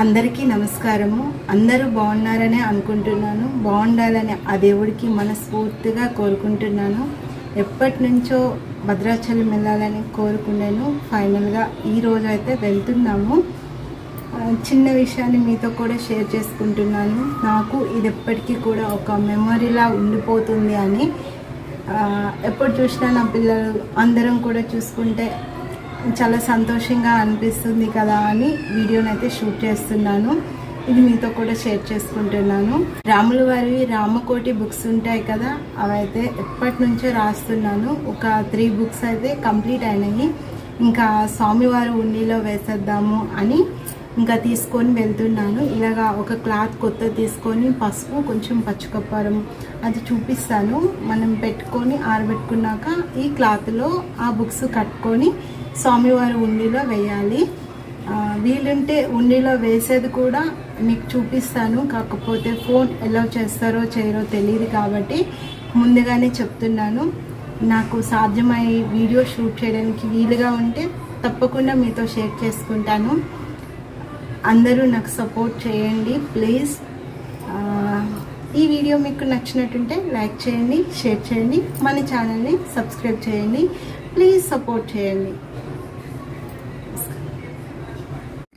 అందరికీ నమస్కారము. అందరూ బాగున్నారనే అనుకుంటున్నాను. బాగుండాలని ఆ దేవుడికి మనస్ఫూర్తిగా కోరుకుంటున్నాను. ఎప్పటి నుంచో భద్రాచలం వెళ్ళాలని కోరుకున్నాను. ఫైనల్గా ఈ అయితే వెళ్తున్నాము. చిన్న విషయాన్ని మీతో కూడా షేర్ చేసుకుంటున్నాను. నాకు ఇది ఎప్పటికీ కూడా ఒక మెమరీలా ఉండిపోతుంది అని. ఎప్పుడు చూసినా నా పిల్లలు అందరం కూడా చూసుకుంటే చాలా సంతోషంగా అనిపిస్తుంది కదా అని వీడియోని అయితే షూట్ చేస్తున్నాను. ఇది మీతో కూడా షేర్ చేసుకుంటున్నాను. రాముల వారి రామకోటి బుక్స్ ఉంటాయి కదా అవైతే ఎప్పటి నుంచో రాస్తున్నాను. ఒక త్రీ బుక్స్ అయితే కంప్లీట్ అయినాయి. ఇంకా స్వామివారు ఉండిలో వేసేద్దాము అని ఇంకా తీసుకొని వెళ్తున్నాను. ఇలాగా ఒక క్లాత్ కొత్త తీసుకొని పసుపు కొంచెం పచ్చికప్పారం అది చూపిస్తాను. మనం పెట్టుకొని ఆరబెట్టుకున్నాక ఈ క్లాత్లో ఆ బుక్స్ కట్టుకొని స్వామివారి ఉండిలో వేయాలి. వీలుంటే ఉండిలో వేసేది కూడా మీకు చూపిస్తాను. కాకపోతే ఫోన్ ఎలా చేస్తారో చేయరో తెలియదు కాబట్టి ముందుగానే చెప్తున్నాను. నాకు సాధ్యమై వీడియో షూట్ చేయడానికి వీలుగా ఉంటే తప్పకుండా మీతో షేర్ చేసుకుంటాను. అందరూ నాకు సపోర్ట్ చేయండి ప్లీజ్. ఈ వీడియో మీకు నచ్చినట్టుంటే లైక్ చేయండి షేర్ చేయండి. మన ఛానల్ని సబ్స్క్రైబ్ చేయండి. ప్లీజ్ సపోర్ట్ చేయండి.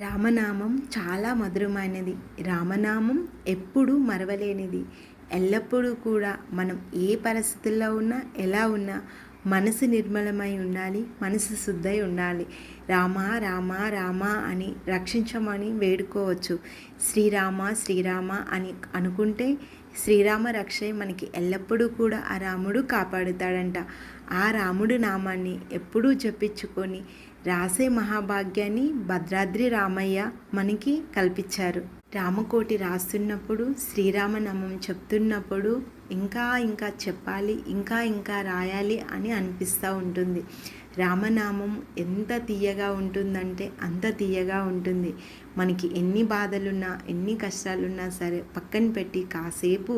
రామనామం చాలా మధురమైనది. రామనామం ఎప్పుడూ మరవలేనిది. ఎల్లప్పుడూ కూడా మనం ఏ పరిస్థితుల్లో ఉన్నా ఎలా ఉన్నా మనసు నిర్మలమై ఉండాలి మనసు శుద్ధై ఉండాలి. రామ రామ రామ అని రక్షించమని వేడుకోవచ్చు. శ్రీరామ శ్రీరామ అని అనుకుంటే శ్రీరామ రక్షే మనకి ఎల్లప్పుడూ కూడా ఆ రాముడు కాపాడుతాడంట. ఆ రాముడు నామాన్ని ఎప్పుడూ జపించుకొని రాసే మహాభాగ్యాన్ని భద్రాద్రి రామయ్య మనకి కల్పించారు. రామకోటి రాస్తున్నప్పుడు శ్రీరామనామం చెప్తున్నప్పుడు ఇంకా ఇంకా చెప్పాలి ఇంకా ఇంకా రాయాలి అని అనిపిస్తూ ఉంటుంది. రామనామం ఎంత తీయగా ఉంటుందంటే అంత తీయగా ఉంటుంది. మనకి ఎన్ని బాధలున్నా ఎన్ని కష్టాలున్నా సరే పక్కన పెట్టి కాసేపు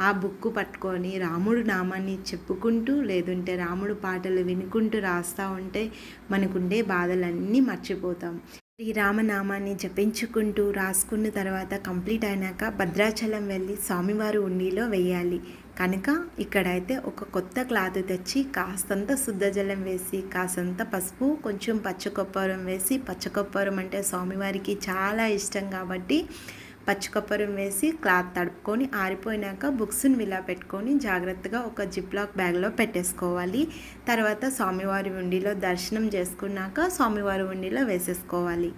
ఆ బుక్ పట్టుకొని రాముడు నామాన్ని చెప్పుకుంటూ లేదంటే రాముడు పాటలు వినుకుంటూ రాస్తూ ఉంటే మనకుండే బాధలన్నీ మర్చిపోతాం. శ్రీరామనామాన్ని జపించుకుంటూ రాసుకున్న తర్వాత కంప్లీట్ అయినాక భద్రాచలం వెళ్ళి స్వామివారి ఉండిలో వేయాలి. కనుక ఇక్కడైతే ఒక కొత్త క్లాత్ తెచ్చి కాస్తంత శుద్ధజలం వేసి కాస్తంత పసుపు కొంచెం పచ్చకొప్పరం వేసి పచ్చకొప్పరం అంటే స్వామివారికి చాలా ఇష్టం కాబట్టి పచ్చికొప్పరం వేసి క్లాత్ తడుపుకొని ఆరిపోయినాక బుక్స్ని ఇలా పెట్టుకొని జాగ్రత్తగా ఒక జిప్లాక్ బ్యాగ్లో పెట్టేసుకోవాలి. తర్వాత స్వామివారి ఉండిలో దర్శనం చేసుకున్నాక స్వామివారి ఉండిలో వేసేసుకోవాలి.